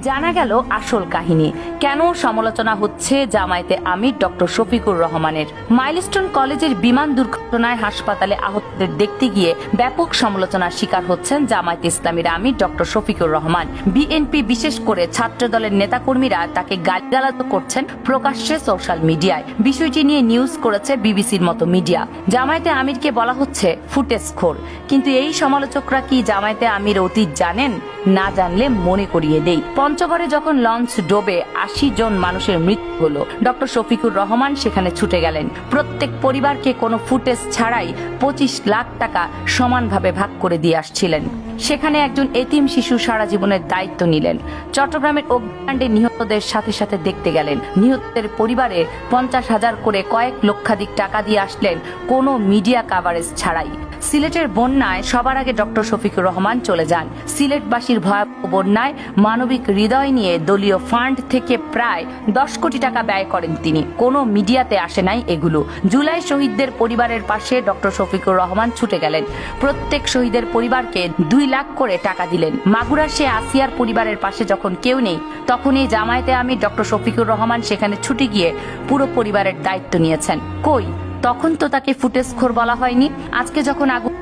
জানা গেল আসল কাহিনী। কেন সমালোচনা হচ্ছে জামায়াতে আমির ডক্টর শফিকুর রহমানের? মাইলস্টোন কলেজের বিমান দুর্ঘটনায় হাসপাতালে আহতদের দেখতে গিয়ে ব্যাপক সমালোচনার শিকার হচ্ছেন জামায়াত ইসলামীর আমির ডক্টর শফিকুর রহমান। বিএনপি বিশেষ করে ছাত্র দলের নেতাকর্মীরা তাকে গালিগালাজ করছেন প্রকাশ্যে সোশ্যাল মিডিয়ায়। বিষয়টি নিয়ে নিউজ করেছে বিবিসির মতো মিডিয়া। জামায়াতে আমিরকে বলা হচ্ছে ফুটেজ খোর। কিন্তু এই সমালোচকরা কি জামায়াতে আমির অতীত জানেন? না জানলে মনে করিয়ে দেই। পঞ্চগড়ে যখন লঞ্চ ডোবে আশি জন মানুষের মৃত্যু হলো, ডক্টর শফিকুর রহমান সেখানে ছুটে গেলেন। প্রত্যেক পরিবারকে কোনো ফুটেজ ছাড়াই পঁচিশ লাখ টাকা সমানভাবে ভাগ করে দিয়ে আসছিলেন। সেখানে একজন এতিম শিশু সারা জীবনের দায়িত্ব নিলেন। চট্টগ্রামের অগ্নিকাণ্ডে নিহতদের সাথে সাথে দেখতে গেলেন। নিহতদের পরিবারে পঞ্চাশ হাজার করে কয়েক লক্ষাধিক টাকা দিয়ে আসলেন কোনো মিডিয়া কাভারেজ ছাড়াই। সিলেটের বন্যায় সবার আগে ডক্টর শফিকুর রহমান চলে যান। সিলেটবাসীর ভয়াবহ বন্যায় মানবিক হৃদয় নিয়ে দলীয় ফান্ড থেকে প্রায় দশ কোটি টাকা ব্যয় করেন তিনি। কোনো মিডিয়াতে আসে নাই এগুলো। জুলাই শহীদদের পরিবারের পাশে ডক্টর শফিকুর রহমান ছুটে গেলেন। প্রত্যেক শহীদের পরিবারকে দুই লাখ করে টাকা দিলেন। মাগুরার সে আসিয়ার পরিবারের পাশে যখন কেউ নেই, তখনই জামায়াতে আমি ডক্টর শফিকুর রহমান সেখানে ছুটে গিয়ে পুরো পরিবারের দায়িত্ব নিয়েছেন। কই? তখন তো তাকে ফুটেজ খোর বলা হয়নি। আজকে যখন আগুন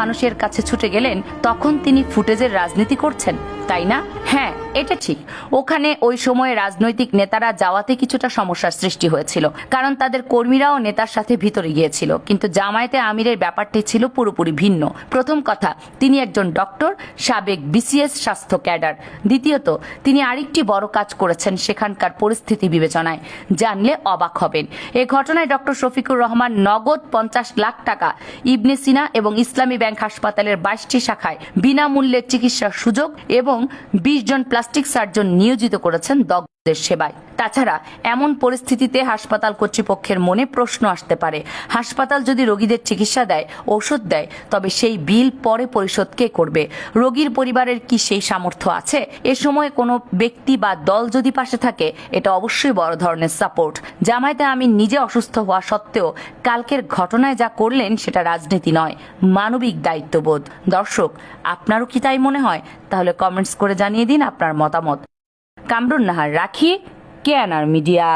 মানুষের কাছে ছুটে গেলেন, তখন তিনি ফুটেজের রাজনীতি করছেন, তাই না? হ্যাঁ। এটা ঠিক। ওখানে ওই সময়ে রাজনৈতিক নেতারা যাওয়াতে কিছুটা সমস্যার সৃষ্টি হয়েছিল, কারণ তাদের কর্মীরাও নেতার সাথে ভিতরে গিয়েছিল। কিন্তু জামায়াতে আমিরের ব্যাপারটি ছিল পুরোপুরি ভিন্ন। প্রথম কথা, তিনি একজন ডক্টর, সাবেক বিসিএস স্বাস্থ্য ক্যাডার। দ্বিতীয়ত, তিনি আরেকটি বড় কাজ করেছেন সেখানকার পরিস্থিতি বিবেচনায়, জানলে অবাক হবেন। এ ঘটনায় ডক্টর শফিকুর রহমান নগদ পঞ্চাশ লাখ টাকা ইবনে সিনা এবং ইসলামী ব্যাংক হাসপাতালের বাইশটি শাখায় বিনামূল্যে চিকিৎসার সুযোগ এবং বিশ জন প্লাস্টিক সার্জন নিয়োজিত করেছেন দগ্ধদের সেবায়। তাছাড়া এমন পরিস্থিতিতে হাসপাতাল কর্তৃপক্ষের মনে প্রশ্ন আসতে পারে। হাসপাতাল যদি রোগীদের চিকিৎসা দেয়, ঔষধ দেয়, তবে সেই বিল পরে পরিশোধ কে করবে? রোগীর পরিবারের কি সেই সামর্থ্য আছে? এ সময় কোনো ব্যক্তি বা দল যদি পাশে থাকে, এটা অবশ্যই বড় ধরনের সাপোর্ট। জামায়াতে আমি নিজে অসুস্থ হওয়া সত্ত্বেও কালকের ঘটনায় যা করলেন সেটা রাজনীতি নয়, মানবিক দায়িত্ববোধ। দর্শক, আপনারও কি তাই মনে হয়? তাহলে কমেন্টস করে জানিয়ে দিন আপনার মতামত। কামরুন নাহার রাখি কেয়ানার মিডিয়া।